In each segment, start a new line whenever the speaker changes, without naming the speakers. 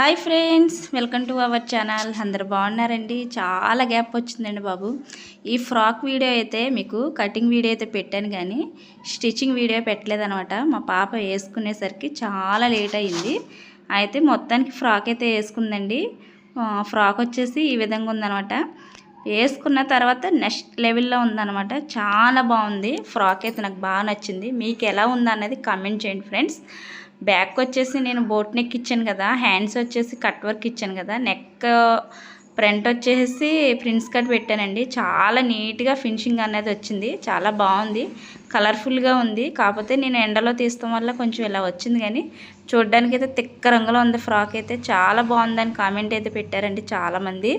Hi friends welcome to our channel. అందరు బాగున్నారండి? చాలా గ్యాప్ వచ్చిందండి బాబు. ఈ ఫ్రాక్ వీడియో అయితే మీకు కటింగ్ వీడియో అయితే పెట్టాను కానీ స్టిచ్చింగ్ వీడియో పెట్టలేదనమాట మా పాప వేసుకునేసరికి చాలా లేట్ అయింది. అయితే మొత్తానికి ఫ్రాక్ అయితే వేసుకుందండి. ఫ్రాక్ వచ్చేసి ఈ విధంగా ఉందనమాట వేసుకున్న తర్వాత నెక్స్ట్ లెవెల్లో ఉందనమాట చాలా బాగుంది. ఫ్రాక్ అయితే నాకు బాగా నచ్చింది. మీకు ఎలా ఉందన్నది కమెంట్ చేయండి ఫ్రెండ్స్. బ్యాక్ వచ్చేసి నేను బోట్ నెక్ ఇచ్చాను కదా హ్యాండ్స్ వచ్చేసి కట్ వర్క్ ఇచ్చాను కదా నెక్ ఫ్రంట్ వచ్చేసి ప్రిన్స్ కట్ పెట్టానండి. చాలా నీట్గా ఫినిషింగ్ అనేది వచ్చింది చాలా బాగుంది కలర్ఫుల్గా ఉంది. కాకపోతే నేను ఎండలో తీస్తాం వల్ల కొంచెం ఇలా వచ్చింది కానీ చూడడానికి అయితే తిక్క రంగులో ఉంది ఫ్రాక్ అయితే చాలా బాగుందని కామెంట్ అయితే పెట్టారండి చాలామంది.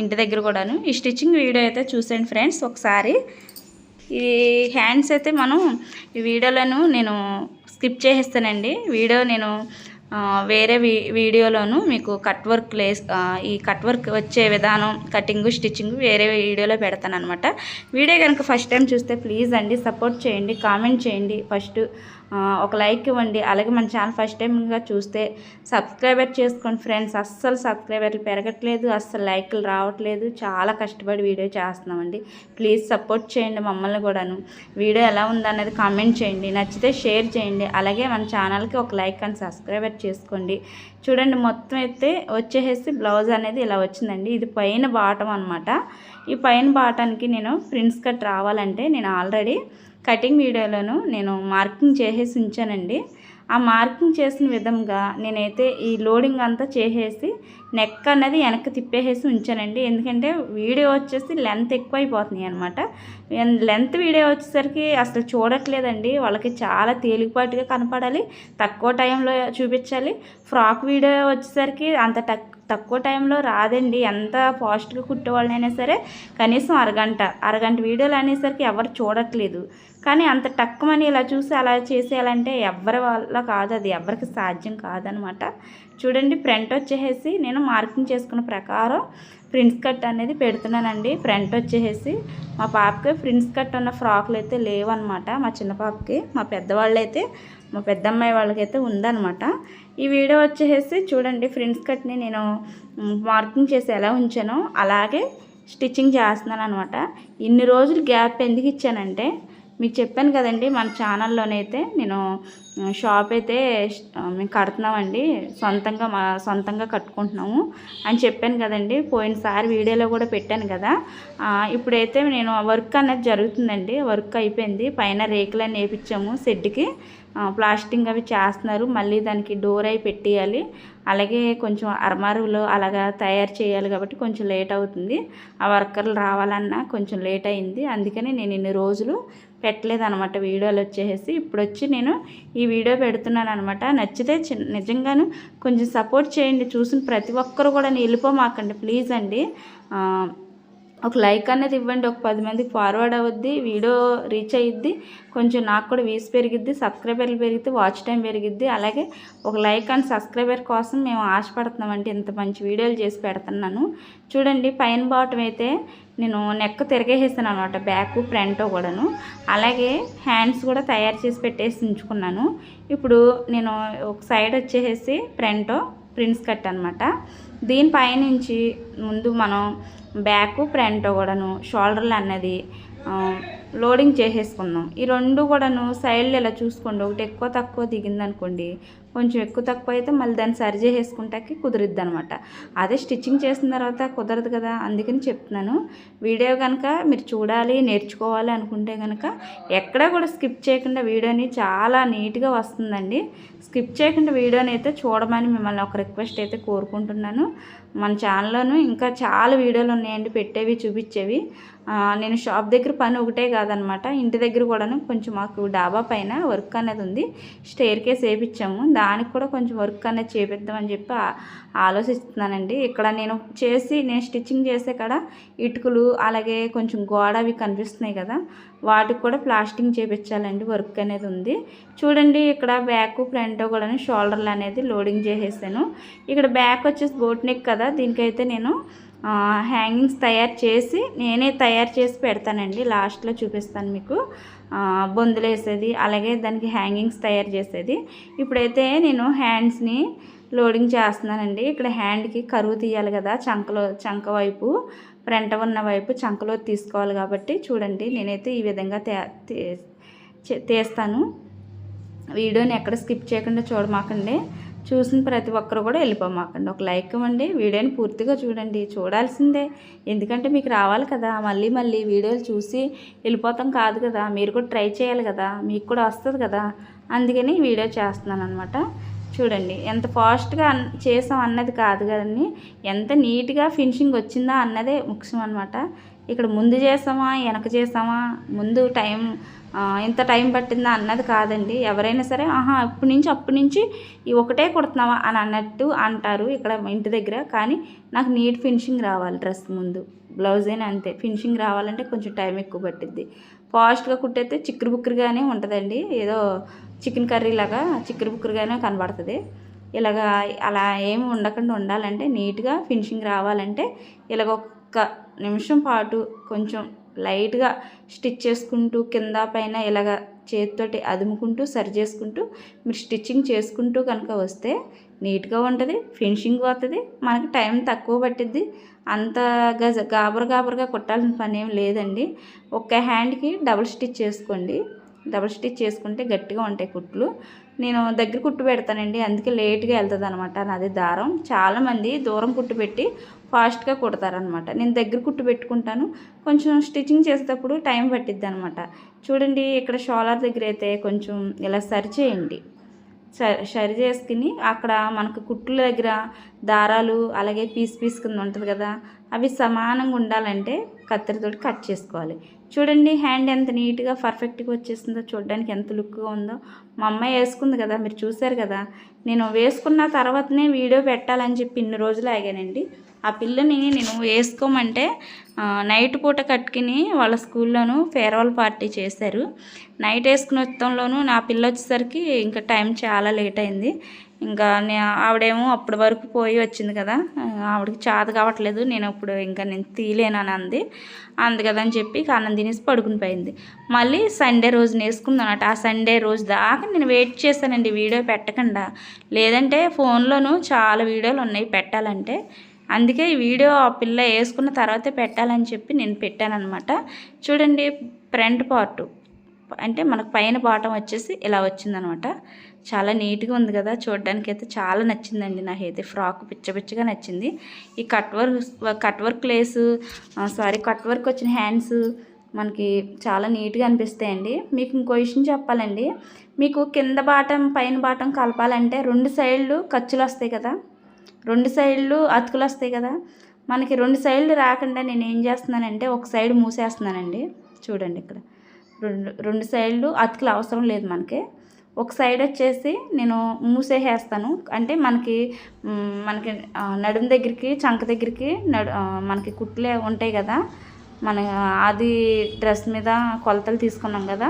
ఇంటి దగ్గర కూడాను. ఈ స్టిచ్చింగ్ వీడియో అయితే చూసాను ఫ్రెండ్స్ ఒకసారి. ఈ హ్యాండ్స్ అయితే మనం ఈ వీడియోలను నేను స్కిప్ చేసేస్తానండి. వీడియో నేను వేరే వీ వీడియోలోను మీకు కట్ వర్క్ లేస్ ఈ కట్ వర్క్ వచ్చే విధానం కటింగ్ స్టిచ్చింగ్ వేరే వీడియోలో పెడతాను అనమాట వీడియో కనుక ఫస్ట్ టైం చూస్తే ప్లీజ్ అండి సపోర్ట్ చేయండి కామెంట్ చేయండి ఫస్ట్. ఒక లైక్ ఇవ్వండి. అలాగే మన ఛానల్ ఫస్ట్ టైంగా చూస్తే సబ్స్క్రైబర్ చేసుకోండి ఫ్రెండ్స్. అస్సలు సబ్స్క్రైబర్లు పెరగట్లేదు అస్సలు లైక్లు రావట్లేదు. చాలా కష్టపడి వీడియో చేస్తున్నామండి. ప్లీజ్ సపోర్ట్ చేయండి మమ్మల్ని కూడాను. వీడియో ఎలా ఉందనేది కామెంట్ చేయండి. నచ్చితే షేర్ చేయండి. అలాగే మన ఛానల్కి ఒక లైక్ అండ్ సబ్స్క్రైబర్ చేసుకోండి. చూడండి మొత్తం అయితే వచ్చేసేసి బ్లౌజ్ అనేది ఇలా వచ్చిందండి. ఇది పైన బాటం అనమాట ఈ పైన బాటానికి నేను ప్రింట్స్ కట్ రావాలంటే నేను ఆల్రెడీ కటింగ్ వీడియోలోను నేను మార్కింగ్ చేసేసి ఉంచానండి. ఆ మార్కింగ్ చేసిన విధంగా నేనైతే ఈ లోడింగ్ అంతా చేసేసి నెక్ అనేది వెనక్కి తిప్పేసేసి ఉంచానండి. ఎందుకంటే వీడియో వచ్చేసి లెంత్ ఎక్కువ అయిపోతున్నాయి అనమాట లెంత్ వీడియో వచ్చేసరికి అసలు చూడట్లేదండి. వాళ్ళకి చాలా తేలికపాటుగా కనపడాలి. తక్కువ టైంలో చూపించాలి. ఫ్రాక్ వీడియో వచ్చేసరికి అంత టక్ తక్కువ టైంలో రాదండి. ఎంత ఫాస్ట్గా కుట్టేవాళ్ళనైనా సరే కనీసం అరగంట అరగంట వీడియోలు అనేసరికి ఎవరు చూడట్లేదు. కానీ అంత టక్కుమని ఇలా చూసి అలా చేసేయాలంటే ఎవరి వల్ల కాదు అది. ఎవరికి సాధ్యం కాదనమాట. చూడండి ఫ్రంట్ వచ్చేసి నేను మార్కింగ్ చేసుకున్న ప్రకారం ప్రింట్స్ కట్ అనేది పెడుతున్నానండి. ఫ్రంట్ వచ్చేసి మా పాపకి ప్రింట్స్ కట్ ఉన్న ఫ్రాక్లు అయితే లేవన్నమాట మా చిన్న పాపకి. మా పెద్దవాళ్ళు అయితే మా పెద్దమ్మాయి వాళ్ళకైతే ఉందన్నమాట ఈ వీడియో వచ్చేసి చూడండి ఫ్రింట్స్ కట్ని నేను మార్కింగ్ చేసి ఎలా ఉంచానో అలాగే స్టిచ్చింగ్ చేస్తున్నాను అనమాట ఇన్ని రోజులు గ్యాప్ ఎందుకు ఇచ్చానంటే మీకు చెప్పాను కదండి మన ఛానల్లోనైతే నేను షాప్ అయితే మేము కడుతున్నామండి. సొంతంగా మా సొంతంగా కట్టుకుంటున్నాము అని చెప్పాను కదండి. పోయినసారి వీడియోలో కూడా పెట్టాను కదా. ఇప్పుడైతే నేను వర్క్ అనేది జరుగుతుందండి. వర్క్ అయిపోయింది. పైన రేకులన్నీ వేపించాము షెడ్కి. ప్లాస్టింగ్ అవి చేస్తున్నారు. మళ్ళీ దానికి డోర్ అయి పెట్టేయాలి. అలాగే కొంచెం అర్మారులు అలాగా తయారు చేయాలి కాబట్టి కొంచెం లేట్ అవుతుంది. ఆ వర్కర్లు రావాలన్నా కొంచెం లేట్ అయింది. అందుకని నేను ఇన్ని రోజులు పెట్టలేదు అనమాట వీడియోలు వచ్చేసి ఇప్పుడు వచ్చి నేను ఈ వీడియో పెడుతున్నాను అనమాట నచ్చితే నిజంగాను కొంచెం సపోర్ట్ చేయండి. చూసిన ప్రతి ఒక్కరు కూడా వెళ్ళిపోమాకండి. ప్లీజ్ అండి. ఒక లైక్ అనేది ఇవ్వండి ఒక పది మందికి ఫార్వర్డ్ అవుద్ది వీడియో రీచ్ అయ్యిద్ది కొంచెం నాకు కూడా వీస్ పెరిగిద్ది సబ్స్క్రైబర్లు పెరిగిద్ది వాచ్ టైం పెరిగిద్ది. అలాగే ఒక లైక్ అండ్ సబ్స్క్రైబర్ కోసం మేము ఆశపడుతున్నామంటే ఇంత మంచి వీడియోలు చేసి పెడుతున్నాను. చూడండి పైన బాటం అయితే నేను నెక్ తిరగేసేసాను అనమాట బ్యాక్ ఫ్రంట్ కూడాను. అలాగే హ్యాండ్స్ కూడా తయారు చేసి పెట్టేసి ఉంచుకున్నాను. ఇప్పుడు నేను ఒక సైడ్ వచ్చేసేసి ఫ్రంట్ ప్రిన్స్ కట్ అనమాట దీనిపైనుంచి ముందు మనం బ్యాక్ ఫ్రంట్ కూడాను షోల్డర్లు అన్నది లోడింగ్ చేసేసుకుందాం. ఈ రెండు కూడాను సైడ్లు ఇలా చూసుకోండి. ఒకటి ఎక్కువ తక్కువ దిగిందనుకోండి కొంచెం ఎక్కువ తక్కువ అయితే మళ్ళీ దాన్ని సరి చేసేసుకుంటాకి కుదిరిద్ది అనమాట అదే స్టిచ్చింగ్ చేసిన తర్వాత కుదరదు కదా అందుకని చెప్తున్నాను. వీడియో కనుక మీరు చూడాలి నేర్చుకోవాలి అనుకుంటే కనుక ఎక్కడా కూడా స్కిప్ చేయకుండా వీడియోని చాలా నీట్గా వస్తుందండి. స్కిప్ చేయకుండా వీడియోని అయితే చూడమని మిమ్మల్ని ఒక రిక్వెస్ట్ అయితే కోరుకుంటున్నాను. మన ఛానల్లోనూ ఇంకా చాలా వీడియోలు ఉన్నాయండి పెట్టేవి చూపించేవి. నేను షాప్ దగ్గర పని ఒకటే కాదనమాట. ఇంటి దగ్గర కూడాను కొంచెం మాకు డాబా పైన వర్క్ అనేది ఉంది. స్టేర్ కేస్ వేయించాము దానికి కూడా కొంచెం వర్క్ అనేది చేపిద్దామని చెప్పి ఆలోచిస్తున్నానండి. ఇక్కడ నేను చేసి నేను స్టిచ్చింగ్ చేసే కాడ ఇటుకలు అలాగే కొంచెం గోడ అవి కనిపిస్తున్నాయి కదా వాటికి కూడా ప్లాస్టింగ్ చేపించాలండి వర్క్ అనేది ఉంది. చూడండి ఇక్కడ బ్యాక్ ఫ్రంట్ కూడా షోల్డర్లు అనేది లోడింగ్ చేసేసాను. ఇక్కడ బ్యాక్ వచ్చేసి బోట్ నెక్ కదా దీనికైతే నేను హ్యాంగింగ్స్ తయారు చేసి నేనే తయారు చేసి పెడతానండి. లాస్ట్లో చూపిస్తాను మీకు. బొందులు వేసేది అలాగే దానికి హ్యాంగింగ్స్ తయారు చేసేది. ఇప్పుడైతే నేను హ్యాండ్స్ని లోడింగ్ చేస్తున్నానండి. ఇక్కడ హ్యాండ్కి కరువు తీయాలి కదా చంకలో చంక వైపు ఫ్రంట్ ఉన్న వైపు చంకలో తీసుకోవాలి కాబట్టి చూడండి నేనైతే ఈ విధంగా తే తీస్తాను. వీడియోని ఎక్కడ స్కిప్ చేయకుండా చూడమాకండి. చూసిన ప్రతి ఒక్కరు కూడా వెళ్ళిపోమాకండి. ఒక లైక్ ఇవ్వండి వీడియోని పూర్తిగా చూడండి. చూడాల్సిందే. ఎందుకంటే మీకు రావాలి కదా. మళ్ళీ మళ్ళీ వీడియోలు చూసి వెళ్ళిపోతాం కాదు కదా. మీరు కూడా ట్రై చేయాలి కదా. మీకు కూడా వస్తుంది కదా. అందుకని వీడియో చేస్తున్నాను అనమాట చూడండి. ఎంత ఫాస్ట్గా అన్ చేసాం అన్నది కాదు కదండి. ఎంత నీట్గా ఫినిషింగ్ వచ్చిందా అన్నదే ముఖ్యం అనమాట ఇక్కడ ముందు చేసామా వెనక చేసామా ముందు టైం ఇంత టైం పట్టిందా అన్నది కాదండి. ఎవరైనా సరే ఆహా ఇప్పటి నుంచి అప్పటి నుంచి ఈ ఒకటే కుడుతున్నావా? అని అన్నట్టు అంటారు ఇక్కడ ఇంటి దగ్గర. కానీ నాకు నీట్ ఫినిషింగ్ రావాలి డ్రెస్ ముందు. బ్లౌజ్ అయినా అంతే. ఫినిషింగ్ రావాలంటే కొంచెం టైం ఎక్కువ పట్టిద్ది. ఫాస్ట్గా కుట్టేస్తే చిక్కురు బుక్కురుగానే ఉంటుందండి. ఏదో చికెన్ కర్రీ లాగా చిక్కురు బుక్కురుగానే కనబడుతుంది. ఇలాగా అలా ఏమి ఉండకుండా ఉండాలంటే నీట్గా ఫినిషింగ్ రావాలంటే ఇలాగ ఒక్క నిమిషం పాటు కొంచెం లైట్గా స్టిచ్ చేసుకుంటూ కింద పైన ఇలాగ చేతితోటి అదుముకుంటూ సరి చేసుకుంటూ మీరు స్టిచ్చింగ్ చేసుకుంటూ కనుక వస్తే నీట్గా ఉంటుంది ఫినిషింగ్ పోతుంది మనకి టైం తక్కువ పట్టిద్ది. అంత గజ గాబర గాబరగా కుట్టాల్సిన పని ఏం లేదండి. ఒక్క హ్యాండ్కి డబుల్ స్టిచ్ చేసుకోండి. డబుల్ స్టిచ్ చేసుకుంటే గట్టిగా ఉంటాయి కుట్లు. నేను దగ్గర కుట్టు పెడతానండి. అందుకే లేట్గా వెళ్తుంది అనమాట నాది దారం. చాలామంది దూరం కుట్టు పెట్టి ఫాస్ట్గా కుడతారనమాట నేను దగ్గర కుట్టు పెట్టుకుంటాను. కొంచెం స్టిచ్చింగ్ చేసేటప్పుడు టైం పట్టిద్ది అనమాట చూడండి ఇక్కడ షోలార్ దగ్గర అయితే కొంచెం ఇలా సరి చేయండి. సరి సరి చేసుకుని అక్కడ మనకు కుట్ల దగ్గర దారాలు అలాగే పీస్ పీస్ కింద ఉంటుంది కదా అవి సమానంగా ఉండాలంటే కత్తెరతోటి కట్ చేసుకోవాలి. చూడండి హ్యాండ్ ఎంత నీట్గా పర్ఫెక్ట్గా వచ్చేసిందో. చూడడానికి ఎంత లుక్గా ఉందో. మా అమ్మాయి వేసుకుంది కదా మీరు చూశారు కదా. నేను వేసుకున్న తర్వాతనే వీడియో పెట్టాలని చెప్పి ఇన్ని రోజులు ఆగానండి. ఆ పిల్లని నేను వేసుకోమంటే నైట్ పూట కట్టుకుని వాళ్ళ స్కూల్లోనూ ఫేర్వెల్ పార్టీ చేశారు. నైట్ వేసుకుని వచ్చడంలోనూ నా పిల్ల వచ్చేసరికి ఇంకా టైం చాలా లేట్ అయింది. ఇంకా నే ఆవిడేమో అప్పటి వరకు పోయి వచ్చింది కదా. ఆవిడకి చాదు కావట్లేదు. నేను ఇప్పుడు ఇంకా నేను తీయలేను అంది. అంది అని చెప్పి ఇక అన్నం తినేసి పడుకుని పోయింది. మళ్ళీ సండే రోజు వేసుకుంది అన్నట్టు ఆ సండే రోజు దాకా నేను వెయిట్ చేశానండి వీడియో పెట్టకుండా. లేదంటే ఫోన్లోనూ చాలా వీడియోలు ఉన్నాయి పెట్టాలంటే. అందుకే ఈ వీడియో ఆ పిల్ల వేసుకున్న తర్వాతే పెట్టాలని చెప్పి నేను పెట్టానమాట చూడండి ఫ్రంట్ పార్ట్. అంటే మనకు పైన బాటం వచ్చేసి ఇలా వచ్చిందనమాట చాలా నీట్గా ఉంది కదా. చూడడానికి అయితే చాలా నచ్చిందండి నాకైతే. ఫ్రాక్ పిచ్చ పిచ్చగా నచ్చింది. ఈ cut work cut work lace sorry cut work వచ్చిన హ్యాండ్స్ మనకి చాలా నీట్గా అనిపిస్తాయండి. మీకు ఇంకో విషయం చెప్పాలండి. మీకు కింద బాటం పైన బాటం కలపాలంటే రెండు సైడ్లు ఖర్చులు వస్తాయి కదా. రెండు సైడ్లు అతుకులు వస్తాయి కదా. మనకి రెండు సైడ్లు రాకుండా నేను ఏం చేస్తున్నానంటే ఒక సైడ్ మూసేస్తున్నానండి. చూడండి ఇక్కడ. రెండు రెండు సైడ్లు అతుకులు అవసరం లేదు మనకి. ఒక సైడ్ వచ్చేసి నేను మూసేసేస్తాను. అంటే మనకి మనకి నడుము దగ్గరికి చంక దగ్గరికి నడు మనకి కుట్లే ఉంటాయి కదా. మన అది డ్రెస్ మీద కొలతలు తీసుకున్నాం కదా.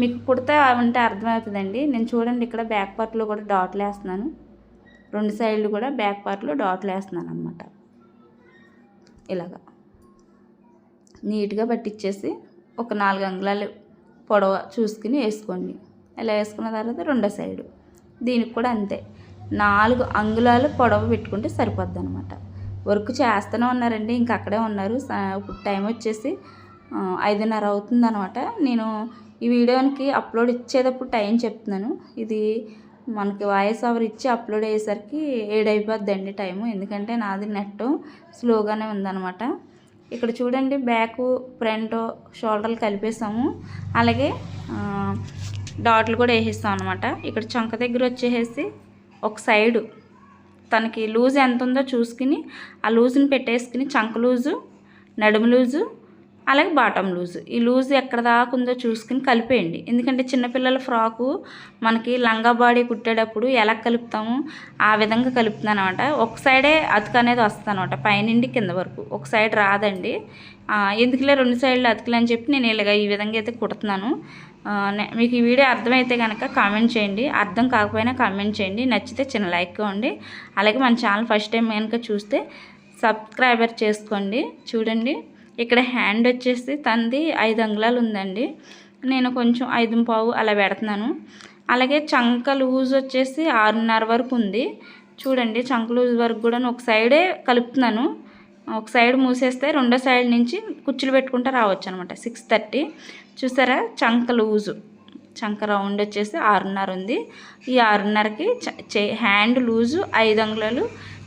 మీకు కుడితే ఉంటే అర్థమవుతుందండి. నేను చూడండి ఇక్కడ బ్యాక్ పార్ట్లో కూడా డాట్లు వేస్తున్నాను. రెండు సైడ్లు కూడా బ్యాక్ పార్ట్లో డాట్లు వేస్తున్నాను అనమాట ఇలాగా. నీట్గా పట్టించేసి ఒక నాలుగు అంగుళాలు పొడవ చూసుకుని వేసుకోండి. ఇలా వేసుకున్న తర్వాత రెండో సైడు. దీనికి కూడా అంతే. నాలుగు అంగుళాలు పొడవ పెట్టుకుంటే సరిపోద్ది అనమాట వర్క్ చేస్తూనే ఉన్నారండి. ఇంక అక్కడే ఉన్నారు. ఇప్పుడు టైం వచ్చేసి ఐదున్నర అవుతుంది అనమాట నేను ఈ వీడియోనికి అప్లోడ్ ఇచ్చేటప్పుడు టైం చెప్తున్నాను. ఇది మనకి వాయిస్ ఓవర్ ఇచ్చి అప్లోడ్ అయ్యేసరికి ఏడైపోద్దండి టైము. ఎందుకంటే నాది నెట్ స్లోగానే ఉందన్నమాట. ఇక్కడ చూడండి బ్యాక్ ఫ్రంట్ షోల్డర్లు కలిపేసాము. అలాగే డాట్లు కూడా వేసేస్తాం అనమాట ఇక్కడ చంక దగ్గర వచ్చేసేసి ఒక సైడు తనకి లూజ్ ఎంత ఉందో చూసుకుని ఆ లూజ్ని పెట్టేసుకుని చంక లూజు నడుము లూజు అలాగే బాటమ్ లూజ్ ఈ లూజ్ ఎక్కడ దాకా ఉందో చూసుకుని కలిపేయండి. ఎందుకంటే చిన్నపిల్లల ఫ్రాకు మనకి లంగా బాడీ కుట్టేటప్పుడు ఎలా కలుపుతాము ఆ విధంగా కలుపుతున్నాను అనమాట ఒక సైడే అతుకు అనేది వస్తుంది అనమాట పైనుండి కింద వరకు. ఒక సైడ్ రాదండి. ఎందుకులే రెండు సైడ్లు అతుకులు అని చెప్పి నేను ఇలాగ ఈ విధంగా అయితే కుడుతున్నాను. మీకు ఈ వీడియో అర్థమైతే కనుక కామెంట్ చేయండి. అర్థం కాకపోయినా కామెంట్ చేయండి. నచ్చితే చిన్న లైక్ ఇవ్వండి. అలాగే మన ఛానల్ ఫస్ట్ టైం కనుక చూస్తే సబ్స్క్రైబర్ చేసుకోండి. చూడండి. ఇక్కడ హ్యాండ్ వచ్చేసి తంది ఐదు అంగుళాలు ఉందండి. నేను కొంచెం ఐదు పావు అలా పెడుతున్నాను. అలాగే చంక లూజ్ వచ్చేసి ఆరున్నర వరకు ఉంది. చూడండి చంక లూజ్ వరకు కూడా ఒక సైడే కలుపుతున్నాను. ఒక సైడ్ మూసేస్తే రెండో సైడ్ నుంచి కుచ్చులు పెట్టుకుంటూ రావచ్చు అనమాట సిక్స్ థర్టీ. చూసారా? చంక లూజు. చంక రౌండ్ వచ్చేసి ఆరున్నర ఉంది. ఈ ఆరున్నరకి చే హ్యాండ్ లూజు ఐదు అంగుళాలు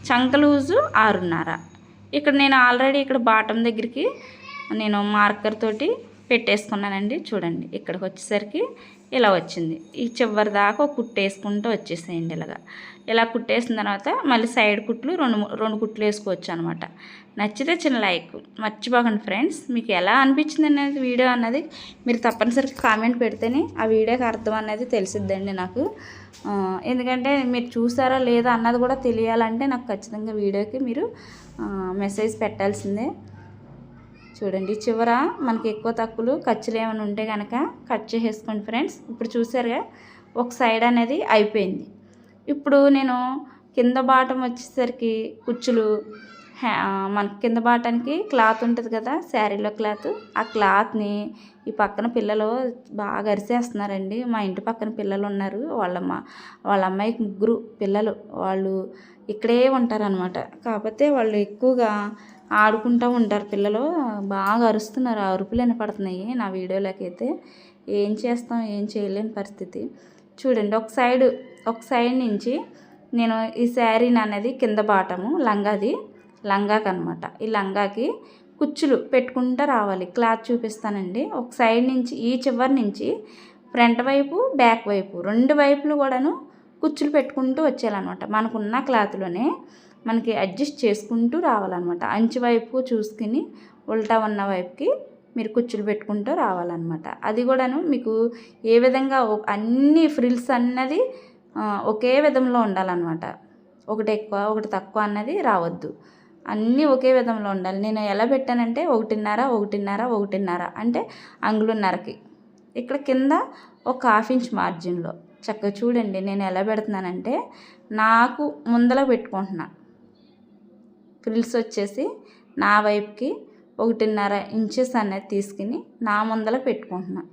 చంక లూజు ఆరున్నర. ఇక్కడ నేను ఆల్రెడీ ఇక్కడ బాటం దగ్గరికి నేను మార్కర్ తోటి పెట్టేసుకున్నానండి. చూడండి ఇక్కడికి వచ్చేసరికి ఇలా వచ్చింది. ఈ చివరి దాకా కుట్టేసుకుంటూ వచ్చేసేయండి ఇలాగా. ఇలా కుట్టేసిన తర్వాత మళ్ళీ సైడ్ కుట్లు రెండు రెండు కుట్లు వేసుకోవచ్చు అనమాట నచ్చితే చిన్న లైక్. మర్చిపోకండి ఫ్రెండ్స్. మీకు ఎలా అనిపించింది అనేది వీడియో అన్నది మీరు తప్పనిసరిగా కామెంట్ పెడితేనే ఆ వీడియోకి అర్థం అనేది తెలిసిద్దండి నాకు. ఎందుకంటే మీరు చూసారా లేదా అన్నది కూడా తెలియాలంటే నాకు ఖచ్చితంగా వీడియోకి మీరు మెసేజ్ పెట్టాల్సిందే. చూడండి చివర మనకి ఎక్కువ తక్కువలు ఖర్చులు ఏమైనా ఉంటే కనుక కట్ చేసేసుకోండి ఫ్రెండ్స్. ఇప్పుడు చూసారుగా ఒక సైడ్ అనేది అయిపోయింది. ఇప్పుడు నేను కింద బాటం వచ్చేసరికి కుచ్చులు మన కింద బాటానికి క్లాత్ ఉంటుంది కదా శారీలో క్లాత్. ఆ క్లాత్ని ఈ పక్కన పిల్లలు బాగా అరిసేస్తున్నారండి. మా ఇంటి పక్కన పిల్లలు ఉన్నారు. వాళ్ళమ్మ వాళ్ళ అమ్మాయికి ముగ్గురు పిల్లలు. వాళ్ళు ఇక్కడే ఉంటారనమాట కాకపోతే వాళ్ళు ఎక్కువగా ఆడుకుంటూ ఉంటారు పిల్లలు. బాగా అరుస్తున్నారు. ఆ అరుపులు వినపడుతున్నాయి నా వీడియోలోకి అయితే. ఏం చేస్తాం? ఏం చేయలేని పరిస్థితి. చూడండి ఒక సైడు ఒక సైడ్ నుంచి నేను ఈ శారీని అనేది కింద బాటము లంగాది లంగాకి అనమాట ఈ లంగాకి కుచ్చులు పెట్టుకుంటూ రావాలి. క్లాత్ చూపిస్తానండి. ఒక సైడ్ నుంచి ఈ చివరి నుంచి ఫ్రంట్ వైపు బ్యాక్ వైపు రెండు వైపులు కూడాను కుచ్చులు పెట్టుకుంటూ వచ్చేయాలన్నమాట. మనకున్న క్లాత్లోనే మనకి అడ్జస్ట్ చేసుకుంటూ రావాలన్నమాట. అంచు వైపు చూసుకుని ఉల్టా ఉన్న వైపుకి మీరు కుచ్చులు పెట్టుకుంటూ రావాలన్నమాట. అది కూడాను మీకు ఏ విధంగా అన్ని ఫ్రిల్స్ అన్నది ఒకే విధంలో ఉండాలన్నమాట. ఒకటి ఎక్కువ ఒకటి తక్కువ అన్నది రావద్దు. అన్నీ ఒకే విధంలో ఉండాలి. నేను ఎలా పెట్టానంటే ఒకటిన్నర ఒకటిన్నర ఒకటిన్నర అంటే అంగుళున్నరకి. ఇక్కడ కింద ఒక హాఫ్ ఇంచ్ మార్జిన్లో చక్కగా చూడండి నేను ఎలా పెడుతున్నానంటే నాకు ముందల పెట్టుకుంటున్నా. ఫ్రిల్స్ వచ్చేసి నా వైపుకి ఒకటిన్నర ఇంచెస్ అనేది తీసుకుని నా ముందల పెట్టుకుంటున్నాను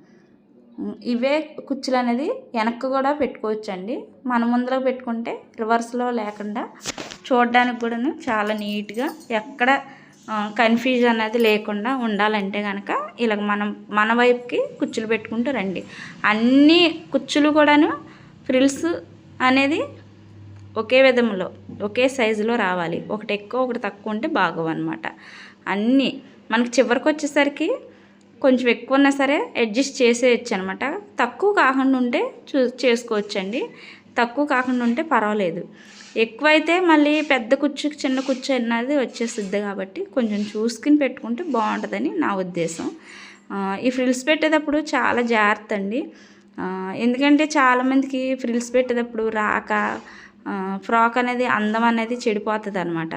ఇవే కుచ్చులు అనేది వెనక్కి కూడా పెట్టుకోవచ్చండి. మన ముందర పెట్టుకుంటే రివర్స్లో లేకుండా చూడడానికి కూడాను చాలా నీట్గా ఎక్కడ కన్ఫ్యూజన్ అనేది లేకుండా ఉండాలంటే కనుక ఇలా మనం మన వైపుకి కుచ్చులు పెట్టుకుంటూ రండి. అన్ని కుచ్చులు కూడాను ఫ్రిల్స్ అనేది ఒకే విధంలో ఒకే సైజులో రావాలి. ఒకటి ఎక్కువ ఒకటి తక్కువ ఉంటే బాగోవన్నమాట. అన్నీ మనకి చివరికి వచ్చేసరికి కొంచెం ఎక్కువ ఉన్నా సరే అడ్జస్ట్ చేసేయచ్చు అనమాట తక్కువ కాకుండా ఉంటే చూ చేసుకోవచ్చండి. తక్కువ కాకుండా ఉంటే పర్వాలేదు. ఎక్కువైతే మళ్ళీ పెద్ద కుర్చీకి చిన్న కుర్చీ అన్నది వచ్చేస్తుంది కాబట్టి కొంచెం చూసుకుని పెట్టుకుంటే బాగుంటుందని నా ఉద్దేశం. ఈ ఫ్రిల్స్ పెట్టేటప్పుడు చాలా జాగ్రత్త అండి ఎందుకంటే చాలామందికి ఫ్రిల్స్ పెట్టేటప్పుడు రాక ఫ్రాక్ అనేది అందం అనేది చెడిపోతుంది అనమాట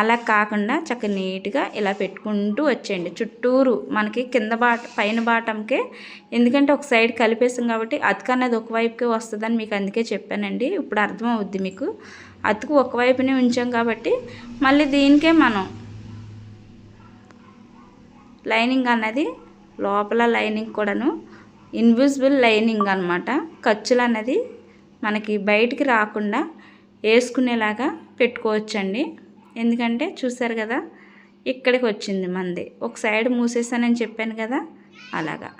అలా కాకుండా చక్క నీట్గా ఇలా పెట్టుకుంటూ వచ్చేయండి. చుట్టూరు మనకి కింద బాట పైన బాటంకే ఎందుకంటే ఒక సైడ్ కలిపేసాం కాబట్టి అతుకు అనేది ఒకవైపుకే వస్తుందని మీకు అందుకే చెప్పానండి. ఇప్పుడు అర్థం అవుద్ది మీకు. అతుకు ఒకవైపునే ఉంచాం కాబట్టి మళ్ళీ దీనికే మనం లైనింగ్ అన్నది లోపల లైనింగ్ కూడాను ఇన్విజిబుల్ లైనింగ్ అనమాట ఖర్చులు అనేది మనకి బయటికి రాకుండా వేసుకునేలాగా పెట్టుకోవచ్చండి. ఎందుకంటే చూసారు కదా ఇక్కడికి వచ్చింది మంది. ఒక సైడ్ మూసేసానని చెప్పాను కదా అలాగా.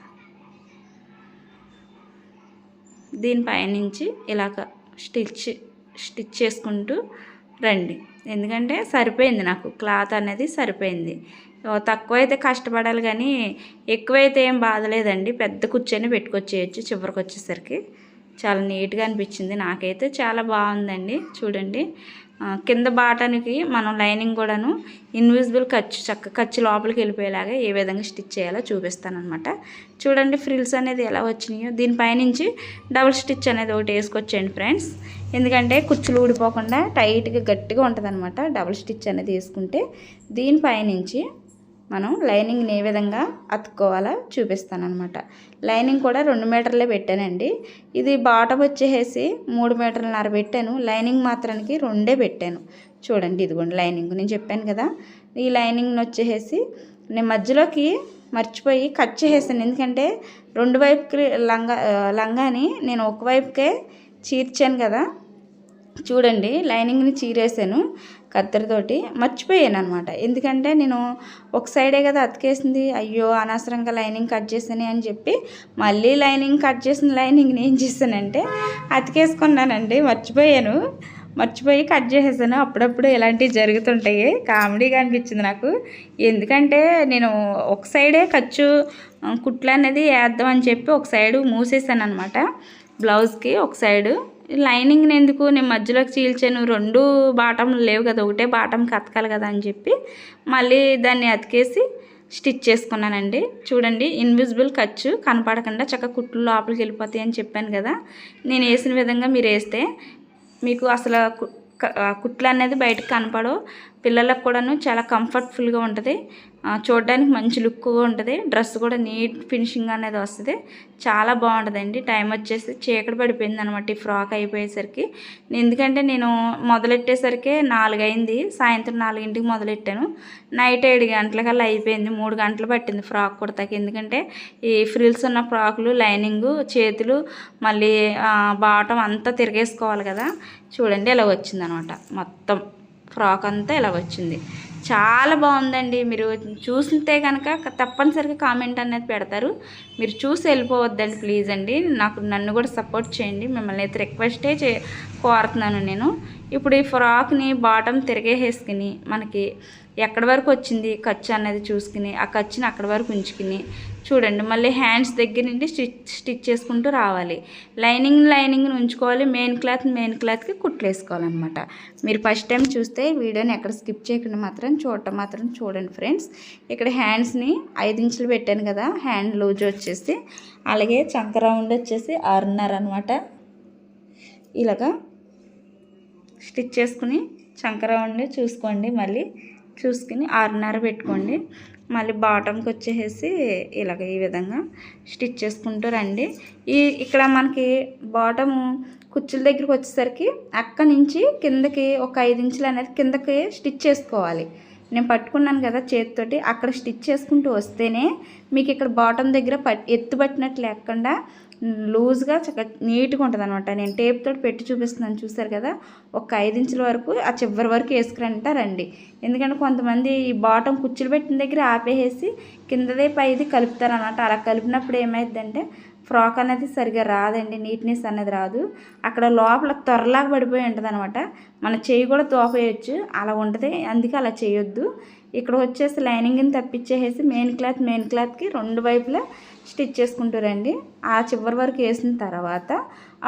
దీనిపైనుంచి ఇలాగ స్టిచ్ స్టిచ్ చేసుకుంటూ రండి. ఎందుకంటే సరిపోయింది నాకు క్లాత్ అనేది సరిపోయింది. తక్కువ అయితే కష్టపడాలి కానీ ఎక్కువైతే ఏం బాధలేదండి. పెద్ద కూర్చొని పెట్టుకొచ్చేయచ్చు చివరికి వచ్చేసరికి. చాలా నీట్గా అనిపించింది. నాకైతే చాలా బాగుందండి. చూడండి. కింద బాటానికి మనం లైనింగ్ కూడాను ఇన్విజిబుల్ ఖర్చు చక్క ఖర్చు లోపలికి వెళ్ళిపోయేలాగా ఏ విధంగా స్టిచ్ చేయాలో చూపిస్తానమాట చూడండి ఫ్రిల్స్ అనేది ఎలా వచ్చినాయో. దీనిపైనుంచి డబుల్ స్టిచ్ అనేది ఒకటి వేసుకొచ్చేయండి ఫ్రెండ్స్. ఎందుకంటే కుచ్చులు ఊడిపోకుండా టైట్గా గట్టిగా ఉంటుంది డబుల్ స్టిచ్ అనేది వేసుకుంటే. దీనిపైనుంచి మనం లైనింగ్ని ఏ విధంగా అతుక్కోవాలో చూపిస్తానమాట లైనింగ్ కూడా రెండు మీటర్లే పెట్టానండి. ఇది బాటం వచ్చేసి మూడు మీటర్లన్నర పెట్టాను. లైనింగ్ మాత్రానికి రెండే పెట్టాను. చూడండి ఇదిగోండి లైనింగ్. నేను చెప్పాను కదా ఈ లైనింగ్ని వచ్చేసి నేను మధ్యలోకి మర్చిపోయి కట్ చేసేసాను. ఎందుకంటే రెండు వైపుకి లంగా లంగాని నేను ఒక వైపుకే చీర్చాను కదా. చూడండి లైనింగ్ని చీరేసాను. కత్తెరతోటి మర్చిపోయాను అనమాట ఎందుకంటే నేను ఒక సైడే కదా అతికేసింది అయ్యో అనవసరంగా లైనింగ్ కట్ చేసాను అని చెప్పి మళ్ళీ లైనింగ్ కట్ చేసిన లైనింగ్ని ఏం చేశానంటే అతికేసుకున్నానండి మర్చిపోయాను. మర్చిపోయి కట్ చేసేసాను. అప్పుడప్పుడు ఇలాంటివి జరుగుతుంటాయి. కామెడీగా అనిపించింది నాకు. ఎందుకంటే నేను ఒక సైడే ఖర్చు కుట్లు అనేది వేద్దామని చెప్పి ఒక సైడు మూసేసాను అనమాట బ్లౌజ్కి ఒక సైడు. లైనింగ్ని ఎందుకు? నేను మధ్యలోకి చీల్చాను. రెండు బాటంలు లేవు కదా ఒకటే బాటంకి అతకాలి కదా అని చెప్పి మళ్ళీ దాన్ని అతికేసి స్టిచ్ చేసుకున్నానండి. చూడండి ఇన్విజిబుల్ ఖర్చు కనపడకుండా చక్కగా కుట్లు లోపలికి వెళ్ళిపోతాయి అని చెప్పాను కదా. నేను వేసిన విధంగా మీరు వేస్తే మీకు అసలు కుట్లు అనేది బయటకు కనపడవు. పిల్లలకు కూడాను చాలా కంఫర్ట్ఫుల్గా ఉంటుంది. చూడడానికి మంచి లుక్గా ఉంటుంది. డ్రెస్ కూడా నీట్ ఫినిషింగ్ అనేది వస్తుంది. చాలా బాగుంటుందండి. టైం వచ్చేసి చీకటి పడిపోయింది అనమాట ఈ ఫ్రాక్ అయిపోయేసరికి. ఎందుకంటే నేను మొదలెట్టేసరికి నాలుగైంది. సాయంత్రం నాలుగింటికి మొదలెట్టాను. నైట్ ఏడు గంటలకల్లా అయిపోయింది. మూడు గంటలు పట్టింది ఫ్రాక్ కుడతాకి. ఎందుకంటే ఈ ఫ్రిల్స్ ఉన్న ఫ్రాకులు లైనింగ్ చేతులు మళ్ళీ బాటం అంతా తిరిగేసుకోవాలి కదా. చూడండి ఇలా వచ్చిందనమాట. మొత్తం. ఫ్రాక్ అంతా ఇలా వచ్చింది. చాలా బాగుందండి. మీరు చూస్తే కనుక తప్పనిసరిగా కామెంట్ అనేది పెడతారు. మీరు చూసి వెళ్ళిపోవద్దండి ప్లీజ్ అండి. నాకు నన్ను కూడా సపోర్ట్ చేయండి. మిమ్మల్ని అయితే రిక్వెస్టే చే కోరుతున్నాను నేను. ఇప్పుడు ఈ ఫ్రాక్ని బాటమ్ తిరిగేసేసుకుని మనకి ఎక్కడి వరకు వచ్చింది? ఖర్చు అనేది చూసుకుని ఆ ఖర్చుని అక్కడి వరకు ఉంచుకుని చూడండి మళ్ళీ హ్యాండ్స్ దగ్గర నుండి స్టిచ్ స్టిచ్ చేసుకుంటూ రావాలి. లైనింగ్ లైనింగ్ని ఉంచుకోవాలి. మెయిన్ క్లాత్ మెయిన్ క్లాత్కి కుట్లేసుకోవాలన్నమాట. మీరు ఫస్ట్ టైం చూస్తే వీడియోని ఎక్కడ స్కిప్ చేయకుండా మాత్రం చూడటం మాత్రం చూడండి ఫ్రెండ్స్ ఇక్కడ హ్యాండ్స్ని ఐదు ఇంచులు పెట్టాను కదా హ్యాండ్ లూజ్ వచ్చేసి అలాగే చంక రౌండ్ వచ్చేసి ఆరున్నర అనమాట ఇలాగా స్టిచ్ చేసుకుని చంక రౌండ్ చూసుకోండి మళ్ళీ. చూసుకుని ఆరున్నర పెట్టుకోండి. మళ్ళీ బాటంకి వచ్చేసి ఇలాగ ఈ విధంగా స్టిచ్ చేసుకుంటూ రండి. ఈ ఇక్కడ మనకి బాటము కుచ్చుల దగ్గరికి వచ్చేసరికి అక్క నుంచి కిందకి ఒక ఐదు ఇంచులు అనేది కిందకి స్టిచ్ చేసుకోవాలి. నేను పట్టుకున్నాను కదా చేతితోటి అక్కడ స్టిచ్ చేసుకుంటూ వస్తేనే మీకు ఇక్కడ బాటమ్ దగ్గర పట్ ఎత్తు పట్టినట్లు లేకుండా లూజ్గా చక్క నీట్గా ఉంటుంది అనమాట నేను టేప్ తోటి పెట్టి చూపిస్తున్నాను చూసారు కదా? ఒక ఐదు ఇంచుల వరకు ఆ చివరి వరకు వేసుకురంట రండి. ఎందుకంటే కొంతమంది ఈ బాటం కుచ్చులు పెట్టిన దగ్గర ఆపేసి కిందదే పైది కలుపుతారు అనమాట అలా కలిపినప్పుడు ఏమైందంటే ఫ్రాక్ అనేది సరిగా రాదండి నీట్నెస్ అనేది రాదు. అక్కడ లోపల త్వరలాగా పడిపోయి ఉంటుంది అనమాట మన చేయి కూడా తోపేయచ్చు అలా ఉంటుంది. అందుకే అలా చేయొద్దు ఇక్కడ వచ్చేసి లైనింగ్ని తప్పించేసి మెయిన్ క్లాత్ మెయిన్ క్లాత్కి రెండు వైపులా స్టిచ్ చేసుకుంటారండి ఆ చివరి వరకు వేసిన తర్వాత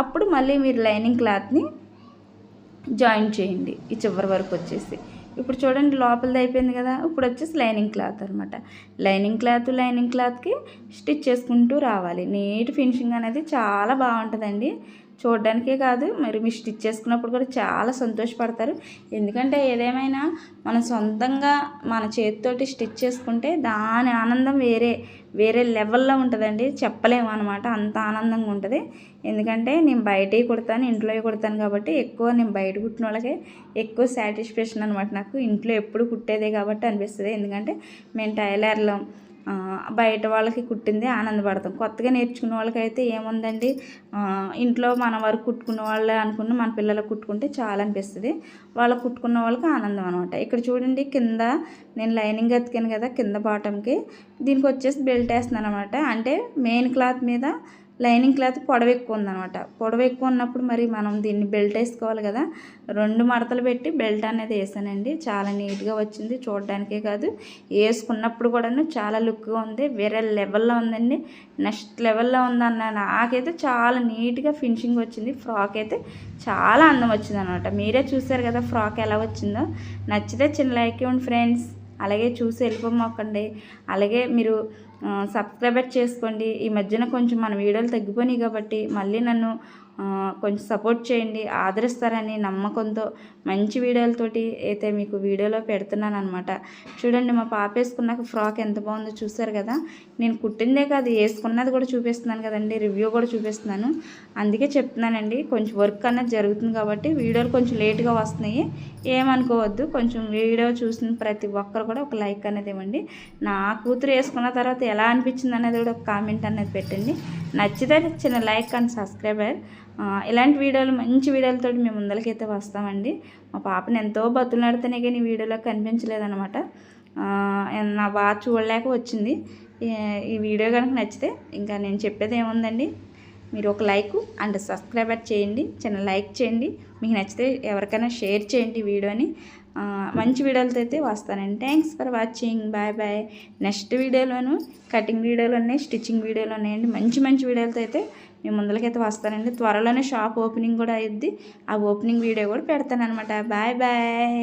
అప్పుడు మళ్ళీ మీరు లైనింగ్ క్లాత్ని జాయిన్ చేయండి. ఈ చివరి వరకు వచ్చేసి. ఇప్పుడు చూడండి లోపలిది అయిపోయింది కదా ఇప్పుడు వచ్చేసి లైనింగ్ క్లాత్ అనమాట లైనింగ్ క్లాత్ లైనింగ్ క్లాత్కి స్టిచ్ చేసుకుంటూ రావాలి. నీట్ ఫినిషింగ్ అనేది చాలా బాగుంటుందండి. చూడడానికే కాదు మరి మీరు స్టిచ్ చేసుకున్నప్పుడు కూడా చాలా సంతోషపడతారు. ఎందుకంటే ఏదేమైనా మనం సొంతంగా మన చేతితోటి స్టిచ్ చేసుకుంటే దాని ఆనందం వేరే వేరే లెవెల్లో ఉంటుందండి. చెప్పలేము అనమాట అంత ఆనందంగా ఉంటుంది. ఎందుకంటే నేను బయటవి కుడతాను ఇంట్లో కుడతాను కాబట్టి ఎక్కువ నేను బయట కుట్టిన వాళ్ళకే ఎక్కువ సాటిస్ఫాక్షన్ అనమాట నాకు. ఇంట్లో ఎప్పుడు కుట్టేదే కాబట్టి అనిపిస్తుంది. ఎందుకంటే మేము టైలర్లో. బయట వాళ్ళకి కుట్టింది ఆనందపడతాం. కొత్తగా నేర్చుకున్న వాళ్ళకైతే ఏముందండి? ఇంట్లో మన వరకు కుట్టుకున్న వాళ్ళే అనుకున్న మన పిల్లలకు కుట్టుకుంటే చాలా అనిపిస్తుంది. వాళ్ళకు కుట్టుకున్న వాళ్ళకి ఆనందం అనమాట ఇక్కడ చూడండి కింద నేను లైనింగ్ ఎత్తికాను కదా కింద బాటంకి దీనికి వచ్చేసి బెల్ట్ వేస్తున్నాను అనమాట అంటే మెయిన్ క్లాత్ మీద లైనింగ్ క్లాత్ పొడవ ఎక్కువ ఉందనమాట పొడవ ఎక్కువ ఉన్నప్పుడు మరి మనం దీన్ని బెల్ట్ వేసుకోవాలి కదా. రెండు మడతలు పెట్టి బెల్ట్ అనేది వేసానండి. చాలా నీట్గా వచ్చింది. చూడడానికే కాదు. వేసుకున్నప్పుడు కూడాను చాలా లుక్గా ఉంది. వేరే లెవెల్లో ఉందండి. నెక్స్ట్ లెవెల్లో ఉందన్న నాకైతే చాలా నీట్గా ఫినిషింగ్ వచ్చింది. ఫ్రాక్ అయితే చాలా అందం వచ్చింది అనమాట మీరే చూసారు కదా ఫ్రాక్ ఎలా వచ్చిందో. నచ్చితే చిన్న లైక్ ఇవ్వండి ఫ్రెండ్స్. అలాగే చూసి వెళ్ళిపోమాకండి అలాగే మీరు సబ్స్క్రైబర్ చేసుకోండి. ఈ మధ్యన కొంచెం మన వీడియోలు తగ్గిపోయినాయి కాబట్టి మళ్ళీ నన్ను కొంచెం సపోర్ట్ చేయండి. ఆదరిస్తారని నమ్మకంతో మంచి వీడియోలతోటి అయితే మీకు వీడియోలో పెడుతున్నాను అనమాట చూడండి మా పాప వేసుకున్నాక ఫ్రాక్ ఎంత బాగుందో చూసారు కదా. నేను కుట్టిందే కాదు వేసుకున్నది కూడా చూపిస్తున్నాను కదండి రివ్యూ కూడా చూపిస్తున్నాను. అందుకే చెప్తున్నానండి కొంచెం వర్క్ అనేది జరుగుతుంది కాబట్టి వీడియోలు కొంచెం లేట్గా వస్తున్నాయి. ఏమనుకోవద్దు కొంచెం వీడియో చూసిన ప్రతి ఒక్కరు కూడా ఒక లైక్ అనేది ఇవ్వండి. నా కూతురు వేసుకున్న తర్వాత ఎలా అనిపించింది అనేది కూడా ఒక కామెంట్ అనేది పెట్టండి. నచ్చితే చిన్న లైక్ అండ్ సబ్స్క్రైబర్ ఇలాంటి వీడియోలు మంచి వీడియోలతో మేము ముందరకైతే వస్తామండి. మా పాపని ఎంతో బతులాడితేనే కానీ వీడియోలో కనిపించలేదనమాట నా బాగా చూడలేక వచ్చింది. ఈ- వీడియో కనుక నచ్చితే ఇంకా నేను చెప్పేది ఏముందండి? మీరు ఒక లైక్ అండ్ సబ్స్క్రైబర్ చేయండి. చిన్న లైక్ చేయండి. మీకు నచ్చితే ఎవరికైనా షేర్ చేయండి వీడియోని. మంచి వీడియోలతో అయితే వస్తానండి. Thanks for watching bye bye next వీడియోలోను cutting వీడియోలు ఉన్నాయి స్టిచ్చింగ్ వీడియోలు ఉన్నాయండి. మంచి మంచి వీడియోలతో అయితే మేము ముందరకైతే వస్తానండి. త్వరలోనే షాప్ ఓపెనింగ్ కూడా అయ్యిద్ది ఆ ఓపెనింగ్ వీడియో కూడా పెడతాను అనమాట బాయ్ బాయ్.